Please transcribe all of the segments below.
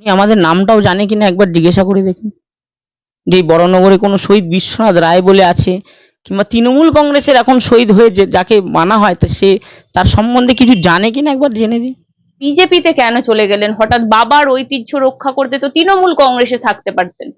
উনি আমাদের নামটাও জানে কিনা একবার জিজ্ঞাসা করে দেখুন যে বড়নগরে কোনো শহীদ বিশ্বনাথ রায় বলে আছে, কিংবা তৃণমূল কংগ্রেসের এখন শহীদ হয়ে যাকে মানা হয়, তো সে তার সম্বন্ধে কিছু জানে কিনা একবার জেনে দিই। বিজেপিতে কেন চলে গেলেন? হঠাৎ বাবার ঐতিহ্য রক্ষা করতে তো তৃণমূল কংগ্রেসে থাকতে পারতেন।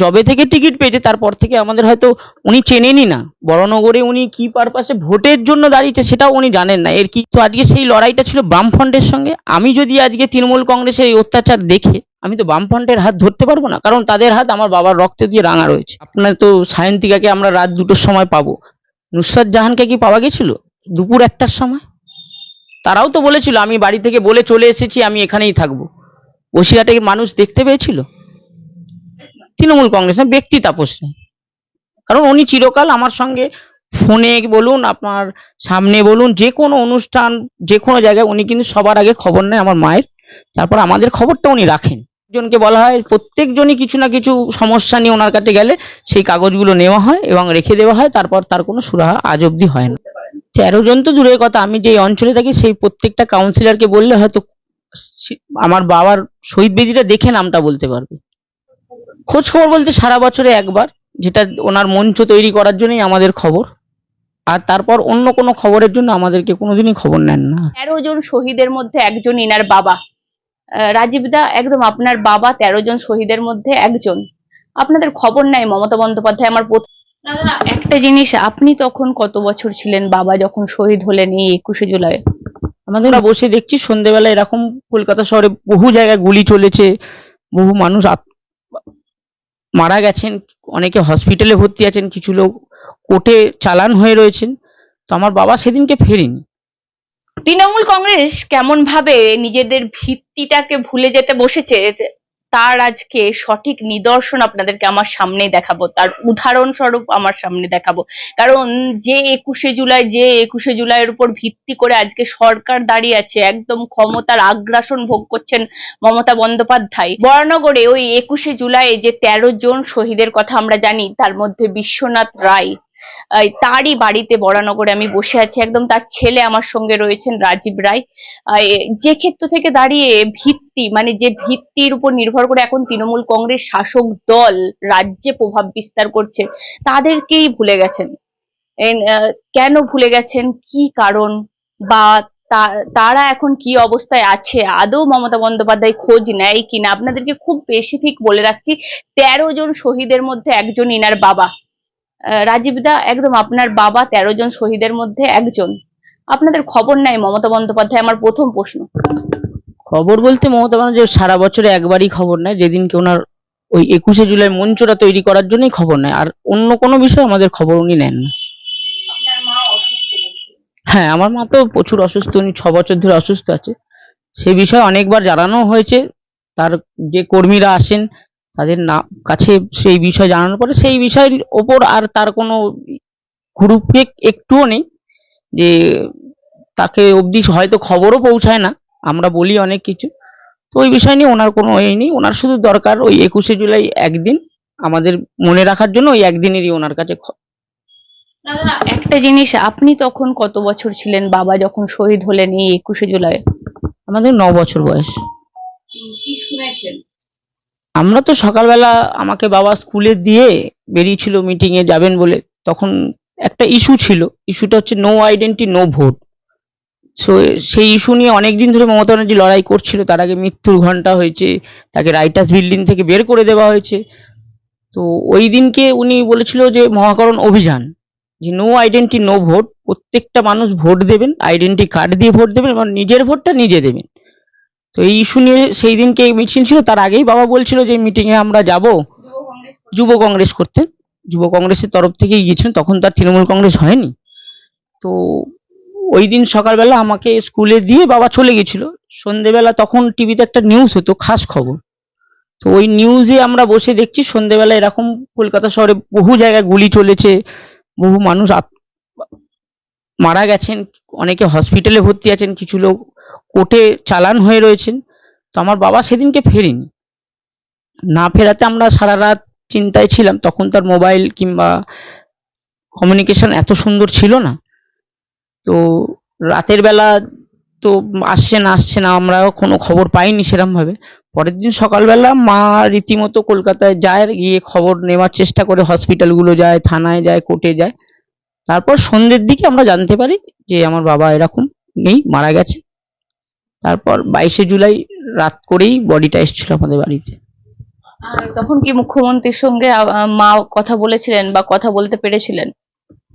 জবে থেকে টিকিট পেয়েছে, তারপর থেকে আমাদের হয়তো উনি চেনেনই না। বড়নগরে উনি কি পারপাসে ভোটের জন্য দাঁড়িয়েছে সেটাও উনি জানেন না। এর কি তো আজকে সেই লড়াইটা ছিল বামফ্রন্টের সঙ্গে। আমি যদি আজকে তৃণমূল কংগ্রেসের এই অত্যাচার দেখে, আমি তো বামফ্রন্টের হাত ধরতে পারব না, কারণ তাদের হাত আমার বাবার রক্ত দিয়ে রাঙা রয়েছে। আপনার তো সায়ন্তিকাকে আমরা রাত দুটোর সময় পাবো। নুসরাত জাহানকে কি পাওয়া গেছিল? দুপুর একটার সময়? তারাও তো বলেছিল, আমি বাড়ি থেকে বলে চলে এসেছি, আমি এখানেই থাকব। বসিরহাটে মানুষ দেখতে পেয়েছিল? তৃণমূল কংগ্রেস না ব্যক্তি তাপস। রায়। কারণ উনি চিরকাল আমার সঙ্গে ফোনে বলুন, আপনার সামনে বলুন, যে কোনো অনুষ্ঠান, যে কোনো জায়গায় উনি কিন্তু সবার আগে খবর নেয় আমার মায়ের। তারপর আমাদের খবরটা উনি রাখেন। জনকে বলা হয়, প্রত্যেকজনই কিছু না কিছু সমস্যা নিয়ে ওনার কাছে গেলে সেই কাগজগুলো নেওয়া হয় এবং রেখে দেওয়া হয়, তারপর তার কোনো সুরাহা আজ অবধি হয় না। তেরো জন তো দূরের কথা, আমি যে অঞ্চলে থাকি সেই প্রত্যেকটা কাউন্সিলরকে বললে হয়তো আমার বাবার শহীদ বেদিটা দেখে নামটা বলতে পারবে। খোঁজ খবর বলতে সারা বছরে একবার যেটা ওনার মঞ্চ তৈরি করার জন্যই আমাদের খবর। আর তারপর অন্য কোনো খবরের জন্য আমাদেরকে কোনোদিনই খবর নেন না। তেরো জন শহীদের মধ্যে একজন ইনার বাবা। রাজীব দা একদম আপনার বাবা তেরো জন শহীদের মধ্যে একজন। আপনাদের খবর নাই মমতা বন্দ্যোপাধ্যায় আমার একটা জিনিস আপনি তখন কত বছর ছিলেন বাবা যখন শহীদ হলেন এই একুশে জুলাই? আমাদের আমরা বসে দেখছি সন্ধেবেলা এরকম কলকাতা শহরে বহু জায়গায় গুলি চলেছে বহু মানুষ মারা গেছেন, অনেকে হসপিটালে ভর্তি আছেন, কিছু লোক কোর্টে চালান হয়ে রয়েছেন। তো আমার বাবা সেদিনকে ফেরেনি। তৃণমূল কংগ্রেস কেমন ভাবে নিজেদের ভিত্তিটাকে ভুলে যেতে বসেছে? তার আজকে সঠিক নিদর্শন আপনাদেরকে আমার সামনে দেখাবো। তার উদাহরণ স্বরূপ আমার সামনে দেখাবো। কারণ যে একুশে জুলাই, যে একুশে জুলাইয়ের উপর ভিত্তি করে আজকে সরকার দাঁড়িয়ে আছে, একদম ক্ষমতার আগ্রাসন ভোগ করছেন মমতা বন্দ্যোপাধ্যায়। বরানগরে ওই একুশে জুলাই যে তেরো জন শহীদের কথা আমরা জানি, তার মধ্যে বিশ্বনাথ রায় তারই বাড়িতে বরানগরে আমি বসে আছি। একদম তার ছেলে আমার সঙ্গে রয়েছেন রাজীব রায়। যে ক্ষেত্র থেকে দাঁড়িয়ে ভিত্তি মানে যে ভিত্তির উপর নির্ভর করে এখন তৃণমূল কংগ্রেস শাসক দল রাজ্যে প্রভাব বিস্তার করছে, তাদেরকেই ভুলে গেছেন। কেন ভুলে গেছেন? কি কারণ? বা তারা এখন কি অবস্থায় আছে? আদৌ মমতা বন্দ্যোপাধ্যায় খোঁজ নেয় কিনা? আপনাদেরকে খুব স্পেসিফিক বলে রাখছি, তেরো জন শহীদের মধ্যে একজন ইনার বাবা। আহ, রাজীব দা একদম আপনার বাবা তেরো জন শহীদের মধ্যে একজন। আপনাদের খবর নাই মমতা বন্দ্যোপাধ্যায় আমার প্রথম প্রশ্ন। খবর বলতে মমতা ব্যানার্জি সারা বছরে একবারই খবর নেয় যেদিনকে ওনার ওই একুশে জুলাই মঞ্চটা তৈরি করার জন্যই খবর নেয় আর অন্য কোনো বিষয়ে আমাদের খবর উনি নেন না। আপনার মা হ্যাঁ আমার মা তো প্রচুর অসুস্থ উনি ছ বছর ধরে অসুস্থ আছে। সে বিষয়ে অনেকবার জানানো হয়েছে তার যে কর্মীরা আসেন তাদের না কাছে সেই বিষয় জানানোর পরে সেই বিষয়ের ওপর আর তার কোনো গ্রুপে একটুও নেই যে তাকে অবধি হয়তো খবরও পৌঁছায় না আমরা বলি অনেক কিছু। তো ওই বিষয় নিয়ে ওনার কোনো এ নেই ওনার শুধু দরকার ওই একুশে জুলাই একদিন আমাদের মনে রাখার জন্য ওই একদিনেরই ওনার কাছে একটা জিনিস আপনি তখন কত বছর ছিলেন? বাবা যখন শহীদ হলেন এই একুশে জুলাই? আমাদের ন বছর বয়স। কি আমরা তো সকালবেলা আমাকে বাবা স্কুলে দিয়ে বেরিয়েছিল মিটিংয়ে যাবেন বলে। তখন একটা ইস্যু ছিল। ইস্যুটা হচ্ছে no identity no vote so সেই ইস্যু নিয়ে অনেকদিন ধরে মমতা ব্যানার্জি লড়াই করছিল। তার আগে মৃত্যুর ঘণ্টা হয়েছে। তাকে রাইটার্স বিল্ডিং থেকে বের করে দেওয়া হয়েছে। তো ওই দিনকে উনি বলেছিল যে, মহাকরণ অভিযান। যে নো আইডেন্টি নো ভোট প্রত্যেকটা মানুষ ভোট দেবেন। আইডেন্টি কার্ড দিয়ে ভোট দেবেন এবং নিজের ভোটটা নিজে দেবেন। তো এই ইস্যু নিয়ে সেই দিনকে মিছিল ছিল, তার আগেই বাবা বলছিল যে মিটিং এ আমরা যাব যুব কংগ্রেস করতে। যুব কংগ্রেসের তরফ থেকে গিয়েছিলেন তখন তার তৃণমূল কংগ্রেস হয়নি। তো ওই দিন সকালবেলা আমাকে স্কুলে দিয়ে বাবা চলে গেছিল সন্ধেবেলা তখন টিভিতে একটা নিউজ হতো, খাস খবর। তো ওই নিউজে আমরা বসে দেখছি, সন্ধেবেলা এরকম কলকাতা শহরে বহু জায়গায় গুলি চলেছে, বহু মানুষ মারা গেছেন, অনেকে হসপিটালে ভর্তি আছেন, কিছু লোক কোর্টে চালান হয়ে রয়েছেন, তো আমার বাবা সেদিনকে ফেরেনি। না ফেরাতে আমরা সারা রাত চিন্তায় ছিলাম, তখন তার মোবাইল কিংবা কমিউনিকেশন এত সুন্দর ছিল না। তো রাতের বেলা তো আসছে না আসছে না আমরা কোনো খবর পাইনি সেরম ভাবে পরের দিন সকালবেলা মা রীতিমতো কলকাতায় যায়, গিয়ে খবর নেওয়ার চেষ্টা করে হসপিটালগুলো যায়, থানায় যায় কোর্টে যায়। তারপর সন্ধ্যের দিকে আমরা জানতে পারি যে আমার বাবা এরকম নেই, মারা গেছে। তারপর বাইশে জুলাই রাত করেই বডিটা এসেছিল আমাদের বাড়িতে। তখন কি মুখ্যমন্ত্রীর সঙ্গে মা কথা বলেছিলেন বা কথা বলতে পেরেছিলেন?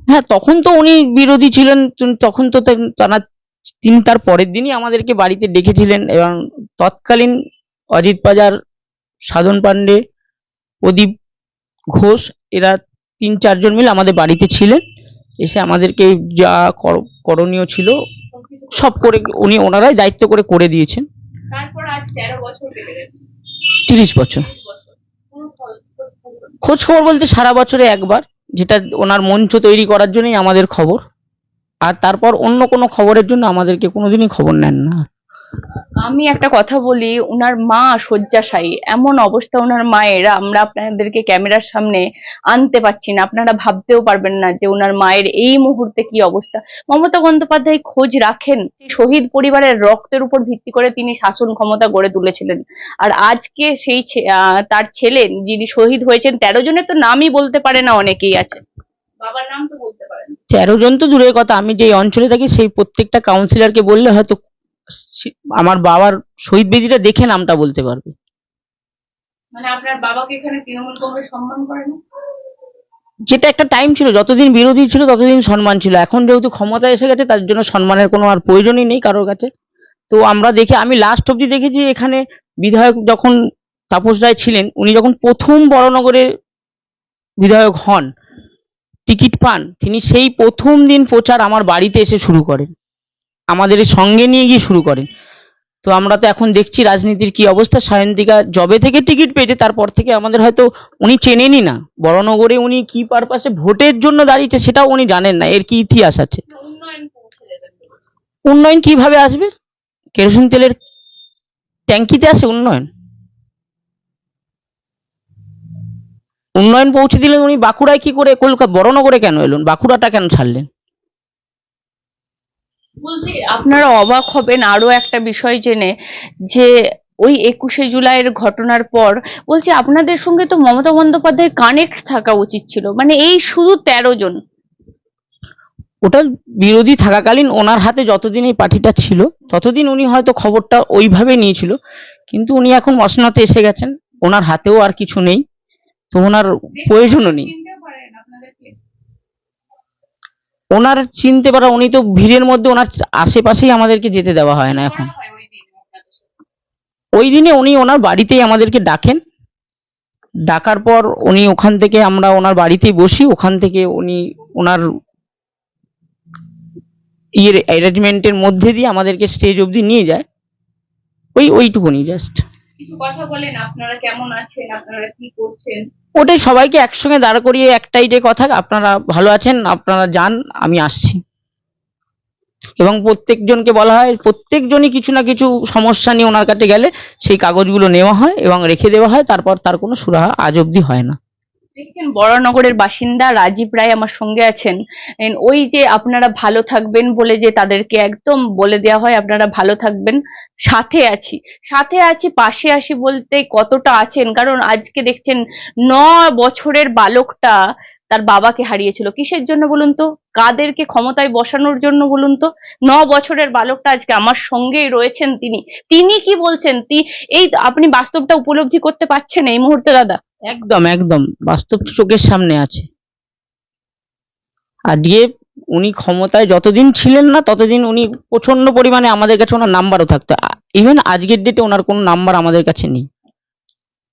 হ্যাঁ তখন তো উনি বিরোধী ছিলেন তখন তো তারা তিনি তার পরের দিনই আমাদেরকে বাড়িতে ডেকেছিলেন এবং তৎকালীন অজিত বাজার সাধন পাণ্ডে প্রদীপ ঘোষ এরা তিন চারজন মিলে আমাদের বাড়িতে ছিলেন। এসে আমাদেরকে যা কর- করণীয় ছিল সব করে উনি ওনারাই দায়িত্ব করে করে দিয়েছেন। তারপর আজ তেরো বছর কেটে গেছে। তিরিশ বছর। খোঁজ খবর বলতে সারা বছরে একবার যেটা ওনার মঞ্চ তৈরি করার জন্যই আমাদের খবর। আর তারপর অন্য কোনো খবরের জন্য আমাদেরকে কোনোদিনই খবর নেন না। আমি একটা কথা বলি উনার মা শয্যাশায়ী। এমন অবস্থা উনার মায়ের আমরা আপনাদেরকে ক্যামেরার সামনে আনতে পারছি না। আপনারা ভাবতেও পারবেন না যে উনার মায়ের এই মুহূর্তে কি অবস্থা। মমতা বন্দ্যোপাধ্যায় খোঁজ রাখেন। শহীদ পরিবারের রক্তের উপর ভিত্তি করে তিনি শাসন ক্ষমতা গড়ে তুলেছিলেন। আর আজকে সেই ছে- আহ, তার ছেলে যিনি শহীদ হয়েছেন তেরো জনের তো নামই বলতে পারে না অনেকেই আছে। বাবার নাম তো বলতে পারেন। তেরো জন তো দূরের কথা। আমি যে অঞ্চলে থাকি সেই প্রত্যেকটা কাউন্সিলরকে বললে হয়তো আমার বাবার শহীদ বেদিটা দেখে নামটা বলতে পারবে। মানে আপনার বাবাকে এখানে তৃণমূল কংগ্রেস সম্মান করে না? যেটা একটা টাইম ছিল যতদিন বিরোধী ছিল ততদিন সম্মান ছিল। এখন যেহেতু ক্ষমতা এসে গেছে তার জন্য সম্মানের কোনো আর প্রয়োজনই নেই কারোর কাছে। তো আমরা দেখি আমি লাস্ট অব্দি দেখেছি এখানে বিধায়ক যখন তাপস রায় ছিলেন উনি যখন প্রথম বড়নগরে বিধায়ক হন টিকিট পান তিনি সেই প্রথম দিন প্রচার আমার বাড়িতে এসে শুরু করেন। আমাদের সঙ্গে নিয়ে গিয়ে শুরু করেন তো আমরা তো এখন দেখছি রাজনীতির কি অবস্থা। সায়ন্তিকা জবে থেকে টিকিট পেয়েছে, তারপর থেকে আমাদের হয়তো উনি চেনেনই না। বড়নগরে উনি কি পারপাসে ভোটের জন্য দাঁড়িয়েছে সেটাও উনি জানেন না। এর কি ইতিহাস আছে? উন্নয়ন কীভাবে আসবে? কেরোসিন তেলের ট্যাঙ্কিতে আসে উন্নয়ন? উন্নয়ন পৌঁছে দিলেন উনি। বাঁকুড়ায় কি করে কলকাতা বড়নগরে কেন এলেন? বাঁকুড়াটা কেন ছাড়লেন? বলছি আপনারা অবাক হবেন আরও একটা বিষয় জেনে যে ওই একুশে জুলাইয়ের ঘটনার পর বলছি আপনাদের সঙ্গে তো মমতা বন্দ্যোপাধ্যায়ের কানেক্ট থাকা উচিত ছিল। মানে এই শুধু তেরো জন। ওটা বিরোধী থাকাকালীন ওনার হাতে যতদিন এই পার্টিটা ছিল ততদিন উনি হয়তো খবরটা ওইভাবে নিয়েছিল। কিন্তু উনি এখন মসনাতে এসে গেছেন ওনার হাতেও আর কিছু নেই তো ওনার প্রয়োজনও নেই। ওনার চিনতে পারা, উনি তো ভিড়ের মধ্যে ওনার আশেপাশেই আমাদেরকে যেতে দেওয়া হয় না এখন। ওই দিনে উনি ওনার বাড়িতেই আমাদেরকে ডাকেন। ডাকার পর উনি ওখান থেকে আমরা ওনার বাড়িতেই বসি। ওখান থেকে উনি ওনার ইয়ের অ্যারেঞ্জমেন্টের মধ্যে দিয়ে আমাদেরকে স্টেজ অবধি নিয়ে যায়। ওই, ওইটুকুনি জাস্ট। কিছু কথা বলেন, আপনারা কেমন আছেন? আপনারা কি করছেন? ওটাই সবাইকে একসঙ্গে দাঁড় করিয়ে একটাই যে কথা আপনারা ভালো আছেন, আপনারা যান, আমি আসছি। এবং প্রত্যেকজনকে বলা হয়, প্রত্যেকজনই কিছু না কিছু সমস্যা নিয়ে ওনার কাছে গেলে সেই কাগজগুলো নেওয়া হয় এবং রেখে দেওয়া হয়, তারপর তার কোনো সুরাহা আজ অবধি হয় না। দেখছেন বড়নগরের বাসিন্দা রাজীব রায় আমার সঙ্গে আছেন। ওই যে আপনারা ভালো থাকবেন বলে যে তাদেরকে একদম বলে দেওয়া হয়, আপনারা ভালো থাকবেন। সাথে আছি। সাথে আছি, পাশে আসি বলতে কতটা আছেন? কারণ আজকে দেখছেন, ন বছরের বালকটা তার বাবাকে হারিয়েছিল। কিসের জন্য বলুন তো? কাদেরকে ক্ষমতায় বসানোর জন্য বলুন তো? ন বছরের বালকটা আজকে আমার সঙ্গেই রয়েছেন তিনি। তিনি কি বলছেন? এই আপনি বাস্তবটা উপলব্ধি করতে পারছেন এই মুহূর্তে, দাদা? একদম একদম। বাস্তব চোখের সামনে আছে। আজকে উনি ক্ষমতায় যতদিন ছিলেন না, ততদিন উনি প্রচণ্ড পরিমাণে আমাদের কাছে ওনার নাম্বারও থাকতো। ইভেন আজকের ডেটে ওনার কোনো নাম্বার আমাদের কাছে নেই।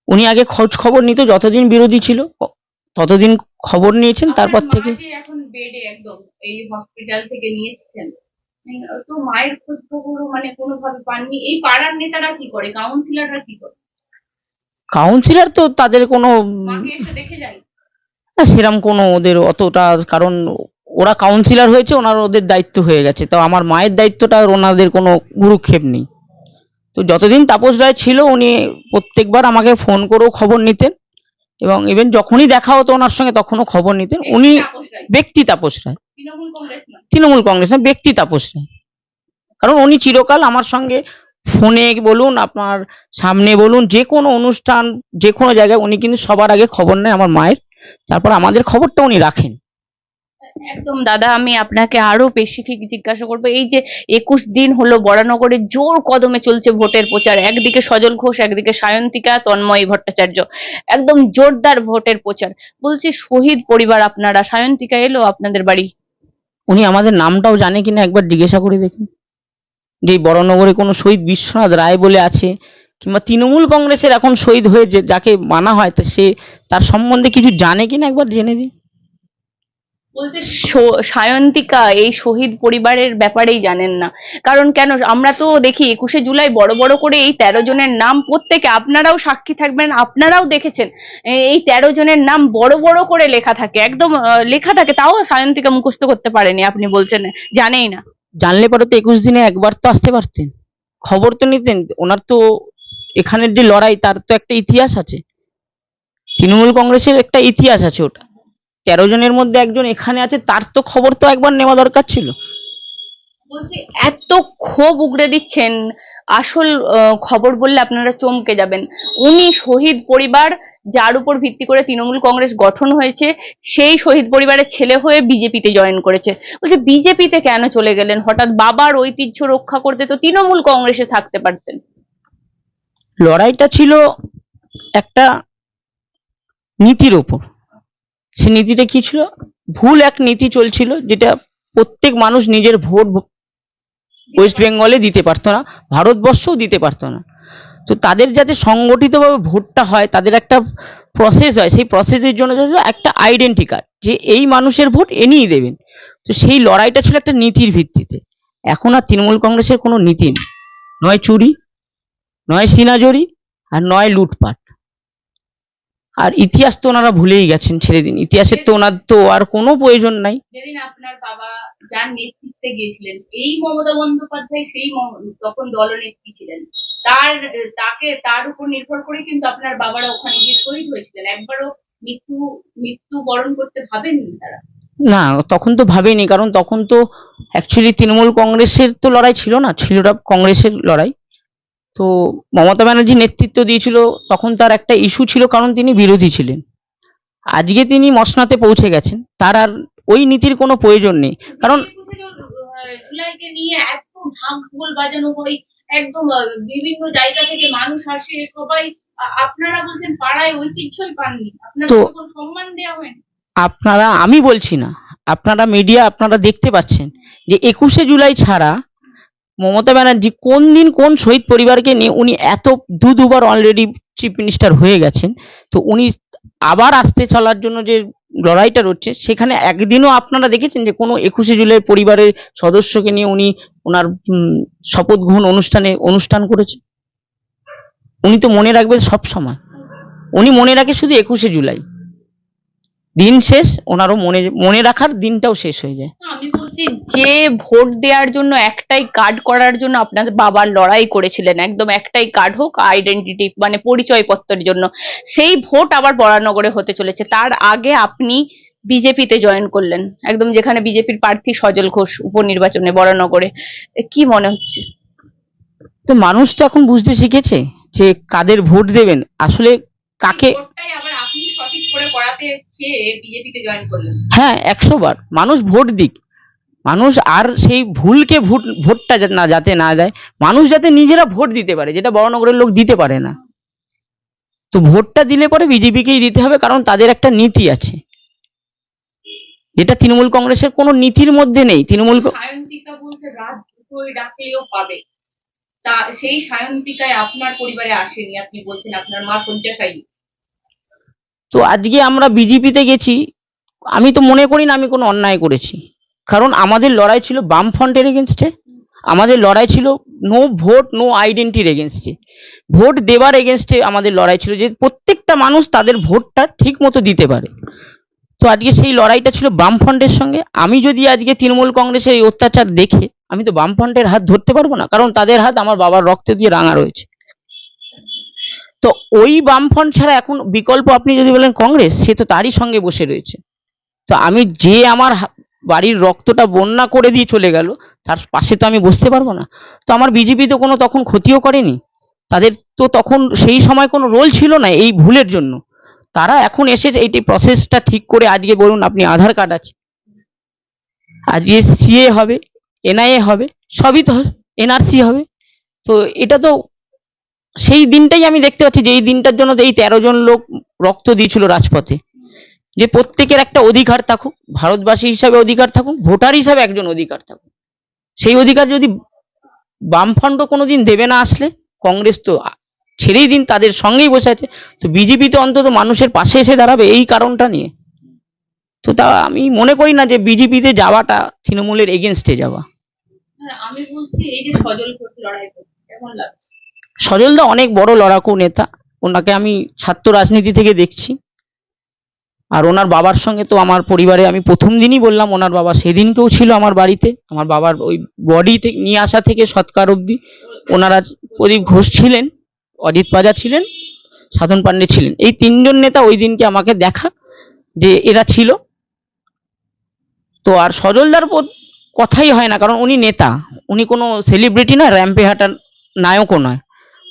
উনি আগে খোঁজ খবর নিত, যতদিন বিরোধী ছিল ততদিন খবর নিয়েছেন তারপর থেকে? এখন বেডে একদম এই হসপিটাল থেকে নিয়ে এসেছেন। তো মায়ের খোঁজ খবরও মানে কোনোভাবে পাননি। এই পাড়ার নেতারা কি করে? কাউন্সিলররা কি করে? কাউন্সিলর তো তাদের কোনো এসে দেখে যায়? না সেরকম কোনো ওদের অতটা কারণ ওরা কাউন্সিলর হয়েছে ওনার ওদের দায়িত্ব হয়ে গেছে। তো আমার মায়ের দায়িত্বটা আর ওনাদের কোনো গুরুক্ষেপ নেই। তো যতদিন তাপস রায় ছিল উনি প্রত্যেকবার আমাকে ফোন করেও খবর নিতেন। এবং ইভেন যখনই দেখা হতো ওনার সঙ্গে তখনও খবর নিতেন। উনি ব্যক্তি তাপস রায়। তৃণমূল কংগ্রেস না ব্যক্তি তাপস রায়। কারণ উনি চিরকাল আমার সঙ্গে ফোনে বলুন আপনার সামনে বলুন যে কোনো অনুষ্ঠান যে কোনো জায়গায় উনি কিন্তু সবার আগে খবর নেয় আমার মায়ের। তারপর আমাদের খবরটা উনি রাখেন। একদম, দাদা, আমি আপনাকে আরও স্পেসিফিক জিজ্ঞাসা করব। এই যে একুশ দিন হলো বরানগরে জোর কদমে চলছে ভোটের প্রচার। একদিকে সজল ঘোষ, একদিকে সায়ন্তিকা, তন্ময়ী ভট্টাচার্য। একদম জোরদার ভোটের প্রচার। বলছি, শহীদ পরিবার আপনারা, সায়ন্তিকা এলো আপনাদের বাড়ি? উনি আমাদের নামটাও জানে কিনা একবার জিজ্ঞাসা করে দেখুন যে এই বড়নগরে কোনো শহীদ বিশ্বনাথ রায় বলে আছে, কিংবা তৃণমূল কংগ্রেসের এখন শহীদ হয়ে যাকে মানা হয়, তা সে, তার সম্বন্ধে কিছু জানে কিনা একবার জেনে স- সায়ন্তিকা এই শহীদ পরিবারের ব্যাপারেই জানেন না। কারণ কেন আমরা তো দেখি একুশে জুলাই বড় বড় করে এই তেরো জনের নাম প্রত্যেকে আপনারাও সাক্ষী থাকবেন আপনারাও দেখেছেন। এই তেরো জনের নাম বড় বড় করে লেখা থাকে একদম লেখা থাকে তাও সায়ন্তিকা মুখস্থ করতে পারেনি আপনি বলছেন জানেই না। জানলে পরে তো একুশ দিনে একবার তো আসতে পারতেন। খবর তো নিতেন ওনার তো এখানের যে লড়াই তার তো একটা ইতিহাস আছে। তৃণমূল কংগ্রেসের একটা ইতিহাস আছে ওটা। তেরো জনের মধ্যে একজন এখানে আছে তার তো খবর তো একবার নেওয়া দরকার ছিল। বলছি এত ক্ষোভ উগড়ে দিচ্ছেন। আসল খবর বললে আপনারা চমকে যাবেন। উনি শহীদ পরিবার যার উপর ভিত্তি করে তৃণমূল কংগ্রেস গঠন হয়েছে সেই শহীদ পরিবারের ছেলে হয়ে বিজেপিতে জয়েন করেছে। বলছে বিজেপিতে কেন চলে গেলেন? হঠাৎ বাবার ঐতিহ্য রক্ষা করতে তো তৃণমূল কংগ্রেসে থাকতে পারতেন। লড়াইটা ছিল একটা নীতির ওপর। সে নীতিটা কি ছিল? ভুল এক নীতি চলছিল যেটা প্রত্যেক মানুষ নিজের ভোট ওয়েস্ট বেঙ্গলে দিতে পারতো না, ভারতবর্ষও দিতে পারতো না। তো তাদের যাতে সংগঠিতভাবে ভোটটা হয়, তাদের একটা প্রসেস হয়, সেই প্রসেসের জন্য একটা আইডেন্টি কার্ড যে এই মানুষের ভোট এনেই দেবেন। তো সেই লড়াইটা ছিল একটা নীতির ভিত্তিতে। এখন আর তৃণমূল কংগ্রেসের কোনো নীতি নেই। নয় চুরি, নয় সিনাজরি, আর নয় লুটপাট। আর ইতিহাস তো ওনারা ভুলেই গেছেন ছেড়ে দিন। ইতিহাসের তো ওনার তো আর কোনো প্রয়োজন নাই। যেদিন আপনার বাবা যার নেতৃত্বে গিয়েছিলেন এই মমতা বন্দ্যোপাধ্যায় সেই তখন দলনেত্রী ছিলেন। তার তাকে তার উপর নির্ভর করে কিন্তু আপনার বাবারা ওখানে গিয়ে শহীদ হয়েছিলেন। একবারও মৃত্যু মৃত্যু বরণ করতে ভাবেননি তারা? না তখন তো ভাবেনি কারণ তখন তো অ্যাকচুয়ালি তৃণমূল কংগ্রেসের তো লড়াই ছিল না ছিল কংগ্রেসের লড়াই। তো মমতা ব্যানার্জি নেতৃত্ব দিয়েছিল তখন তার একটা ইস্যু ছিল কারণ তিনি বিরোধী ছিলেন। আজকে তিনি মসনাতে পৌঁছে গেছেন তার আর ওই নীতির কোনো প্রয়োজন নেই। কারণ একুশে জু- আহ, জুলাইকে নিয়ে একদম ঢাক বাজানো হয় একদম বিভিন্ন জায়গা থেকে মানুষ আসে সবাই আপনারা বলছেন পাড়ায় ঐতিহ্যই পাননি। তো- সম্মান দেওয়া হয়নি? আপনারা আমি বলছি না আপনারা মিডিয়া আপনারা দেখতে পাচ্ছেন যে একুশে জুলাই ছাড়া মমতা ব্যানার্জি কোন দিন কোন শহীদ পরিবারকে নিয়ে উনি এত দু দুবার অলরেডি চিফ মিনিস্টার হয়ে গেছেন, তো উনি আবার আসতে চলার জন্য যে লড়াইটা রচ্ছে, সেখানে একদিনও আপনারা দেখেছেন যে কোনো একুশে জুলাই পরিবারের সদস্যকে নিয়ে উনি ওনার শপথ গ্রহণ অনুষ্ঠানে অনুষ্ঠান করেছে উনি তো মনে রাখবেন সব সময়। উনি মনে রাখে শুধু একুশে জুলাই। দিন শেষ, ওনারও মনে মনে রাখার দিনটাও শেষ হয়ে যায়। বলছি যে ভোট দেওয়ার জন্য একটাই কার্ড করার জন্য আপনার বাবার লড়াই করেছিলেন। একদম একটাই কার্ড হোক আইডেন্টিটি মানে পরিচয়পত্রের জন্য। সেই ভোট আবার বরানগরে হতে চলেছে। তার আগে আপনি বিজেপিতে জয়েন করলেন। একদম যেখানে বিজেপির প্রার্থী সজল ঘোষ উপনির্বাচনে বরানগরে। কি মনে হচ্ছে? তো মানুষ তো এখন বুঝতে শিখেছে যে কাদের ভোট দেবেন। আসলে কাকে ভোটটাই আবার আপনি সঠিক করে করাতে চেয়ে বিজেপিতে জয়েন করলেন। হ্যাঁ একশো বার। মানুষ ভোট দিক। মানুষ আর সেই ভুলকে ভোট ভোটটা না যাতে না দেয় মানুষ যাতে নিজেরা ভোট দিতে পারে যেটা বড়নগরের লোক দিতে পারে না। তো ভোটটা দিলে পরে বিজেপিকেই দিতে হবে কারণ তাদের একটা নীতি আছে। যেটা তৃণমূল কংগ্রেসের কোনো নীতির মধ্যে নেই। তৃণমূল ক- সায়ন্তিকা বলছে রাত দুটোই ডাকেও পাবে। তা সেই সায়ন্তিকায় আপনার পরিবারে আসেনি আপনি বলছেন আপনার মা শয্যাশায়ী। তো আজকে আমরা বিজেপিতে গেছি আমি তো মনে করি না আমি কোনো অন্যায় করেছি। কারণ আমাদের লড়াই ছিল বাম ফ্রন্টের এগেনস্টে আমাদের লড়াই ছিল নো ভোট নো আইডেন্টির এগেনস্টে ভোট দেওয়ার এগেনস্টে আমাদের লড়াই ছিল যে প্রত্যেকটা মানুষ তাদের ভোটটা ঠিক মতো দিতে পারে। তো আজকে সেই লড়াইটা ছিল বামফ্রন্টের সঙ্গে। আমি যদি আজকে তৃণমূল কংগ্রেসের এই অত্যাচার দেখে, আমি তো বামফ্রন্টের হাত ধরতে পারব না, কারণ তাদের হাত আমার বাবার রক্ত দিয়ে রাঙা রয়েছে। তো ওই বামফ্রন্ট ছাড়া এখন বিকল্প আপনি যদি বলেন কংগ্রেস, সে তো তারই সঙ্গে বসে রয়েছে। তো আমি যে আমার বাড়ির রক্তটা বন্যা করে দিয়ে চলে গেল, তার পাশে তো আমি বসতে পারব না। তো আমার বিজেপি তো কোনো তখন ক্ষতিও করেনি। তাদের তো তখন সেই সময় কোনো রোল ছিল না এই ভুলের জন্য। তারা এখন এসে এইটি প্রসেসটা ঠিক করে আজকে বলুন আপনি আধার কার্ড আছে। আজকে সিএ হবে এনআইএ হবে, সবই তো এনআরসি হবে। তো এটা তো সেই দিনটাই আমি দেখতে পাচ্ছি যে এই দিনটার জন্য এই তেরো জন লোক রক্ত দিয়েছিল রাজপথে। যে প্রত্যেকের একটা অধিকার থাকুক ভারতবাসী হিসাবে অধিকার থাকুক ভোটার হিসাবে একজন অধিকার থাকুক। সেই অধিকার যদি বামফ্রন্ট কোনোদিন দেবে না আসলে কংগ্রেস তো ছেড়েই দিন তাদের সঙ্গেই বসে আছে। তো বিজেপি তো অন্তত মানুষের পাশে এসে দাঁড়াবে এই কারণটা নিয়ে। তো তা আমি মনে করি না যে বিজেপিতে যাওয়াটা তৃণমূলের এগেনস্টে যাওয়া। হ্যাঁ, সজলদা অনেক বড় লড়াকু নেতা ওনাকে আমি ছাত্র রাজনীতি থেকে দেখছি। আর ওনার বাবার সঙ্গে তো আমার পরিবারে আমি প্রথম দিনই বললাম, ওনার বাবা সেদিনকেও ছিল আমার বাড়িতে। আমার বাবার ওই বডি নিয়ে আসা থেকে সৎকার অবধি ওনারা প্রদীপ ঘোষ ছিলেন, অজিত পাজা ছিলেন, সাধন পান্ডে ছিলেন। এই তিনজন নেতা ওই দিনকে আমাকে দেখা যে এরা ছিল। তো আর সজলদার কথাই হয় না, কারণ উনি নেতা। উনি কোনো সেলিব্রিটি না র্যাম্পে হাঁটার নায়কও নয়।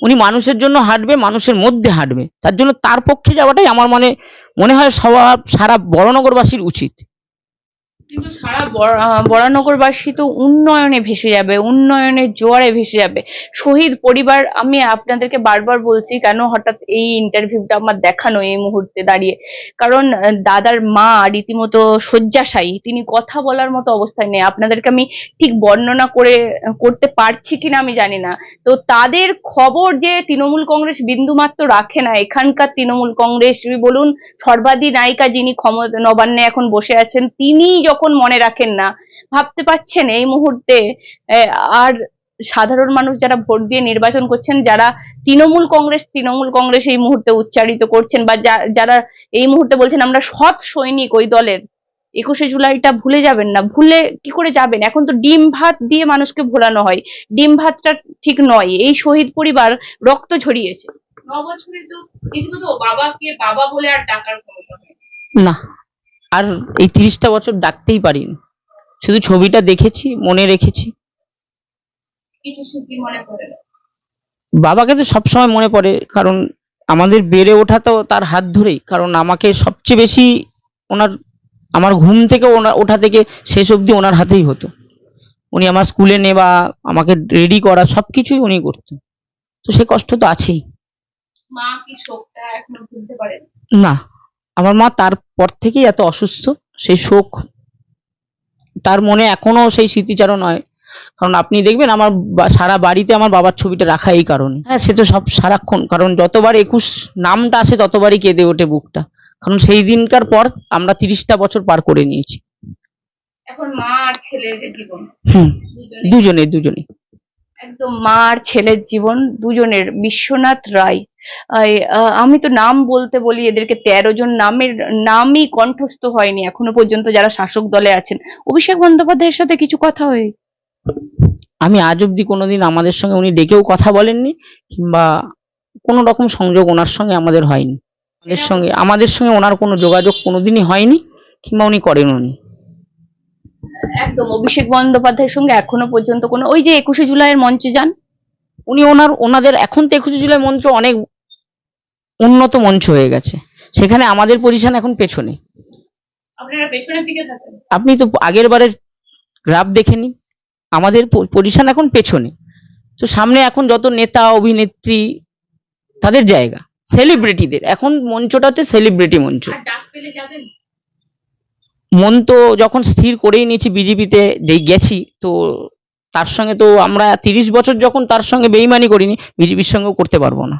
উনি মানুষের জন্য হাঁটবে, মানুষের মধ্যে হাঁটবে। তার জন্য তার পক্ষে যাওয়াটাই আমার মনে মনে হয় সবার, সারা বড়নগরবাসীর উচিত। কিন্তু সারা বরানগরবাসী তো উন্নয়নে ভেসে যাবে, উন্নয়নের জোয়ারে ভেসে যাবে। শহীদ পরিবার, আমি আপনাদেরকে বারবার বলছি কেন হঠাৎ এই ইন্টারভিউটা আমার দেখানো এই মুহূর্তে দাঁড়িয়ে? কারণ দাদার মা রীতিমতো শয্যাশায়ী, তিনি কথা বলার মতো অবস্থায় নেই। আপনাদেরকে আমি ঠিক বর্ণনা করে করতে পারছি কিনা আমি জানি না। তো তাদের খবর যে তৃণমূল কংগ্রেস বিন্দুমাত্র রাখে না, এখানকার তৃণমূল কংগ্রেস, বলুন, সর্বাধিনায়িকা যিনি ক্ষমতা নবান্নে এখন বসে আছেন তিনি যখন মনে রাখেন না। ভাবতে পারছেন এই মুহূর্তে আর সাধারণ মানুষ যারা ভোট দিয়ে নির্বাচন করছেন যারা তৃণমূল কংগ্রেস তৃণমূল কংগ্রেস এই মুহূর্তে উচ্চারিত করছেন বা যারা এই মুহূর্তে বলছেন আমরা সৎ সৈনিক ওই দলের একুশে জুলাইটা ভুলে যাবেন না। ভুলে কি করে যাবেন? এখন তো ডিম ভাত দিয়ে মানুষকে ভোলানো হয়। ডিম ভাতটা ঠিক নয়। এই শহীদ পরিবার রক্ত ঝরিয়েছে। ন বছরে তো বাবাকে বাবা বলে আর ডাকার ক্ষমতা না। আর এই তিরিশটা বছর ডাকতেই পারিনি। শুধু ছবিটা দেখেছি মনে রেখেছি। বাবাকে তো সবসময় মনে পড়ে কারণ আমাদের বেড়ে ওঠা তো তার হাত ধরেই কারণ আমাকে সবচেয়ে বেশি ওনার আমার ঘুম থেকে ওনার ওঠা থেকে শেষ অবধি ওনার হাতেই হতো। উনি আমার স্কুলে নেওয়া আমাকে রেডি করা সব কিছুই উনি করতেন। তো সে কষ্ট তো আছেই। মা কি শোকটা এখনও ভুলতে পারেন? না। আমার মা তারপর থেকেই এত অসুস্থ সেই শোক। তার মনে এখনও সেই স্মৃতিচারণ হয়। কারণ আপনি দেখবেন আমার সারা বাড়িতে আমার বাবার ছবিটা রাখা এই কারণে। হ্যাঁ সে তো সব সারাক্ষণ কারণ যতবার একুশ নামটা আসে ততবারই কেঁদে ওঠে বুকটা। কারণ সেই দিনকার পর আমরা তিরিশটা বছর পার করে নিয়েছি। এখন মা আর ছেলের জীবন। হুম দুজনে দুজনে একদম মা আর ছেলের জীবন দুজনের। বিশ্বনাথ রায় আমি তো নাম বলতে বলি এদেরকে তেরো জন নামের নামই কণ্ঠস্থ হয়নি এখনও পর্যন্ত যারা শাসক দলে আছেন। অভিষেক বন্দ্যোপাধ্যায়ের সাথে কিছু কথা হয়? আমি আজ অব্দি কোনোদিন আমাদের সঙ্গে উনি ডেকেও কথা বলেননি কিংবা কোনো রকম সংযোগ ওনার সঙ্গে আমাদের হয়নি। আমাদের সঙ্গে আমাদের সঙ্গে ওনার কোনো যোগাযোগ কোনোদিনই হয়নি কিংবা উনি করেন উনি। একদম অভিষেক বন্দ্যোপাধ্যায়ের সঙ্গে এখনও পর্যন্ত কোনো ওই যে একুশে জুলাইয়ের মঞ্চে যান? উনি ওনার ওনাদের এখন তো একুশে জুলাই মঞ্চ অনেক উন্নত মঞ্চ হয়ে গেছে। সেখানে আমাদের পজিশন এখন পেছনে। আপনি তো আগের বারের গ্রাফ দেখে নিন। আমাদের পজিশন এখন পেছনে। তো সামনে এখন যত নেতা অভিনেত্রী তাদের জায়গা। সেলিব্রিটিদের। এখন মঞ্চটা হচ্ছে সেলিব্রিটি মঞ্চ। মন তো যখন স্থির করেই নিয়েছি বিজেপিতে যে গেছি তো তার সঙ্গে তো আমরা তিরিশ বছর যখন তার সঙ্গে বেইমানি করিনি বিজেপির সঙ্গেও করতে পারব না।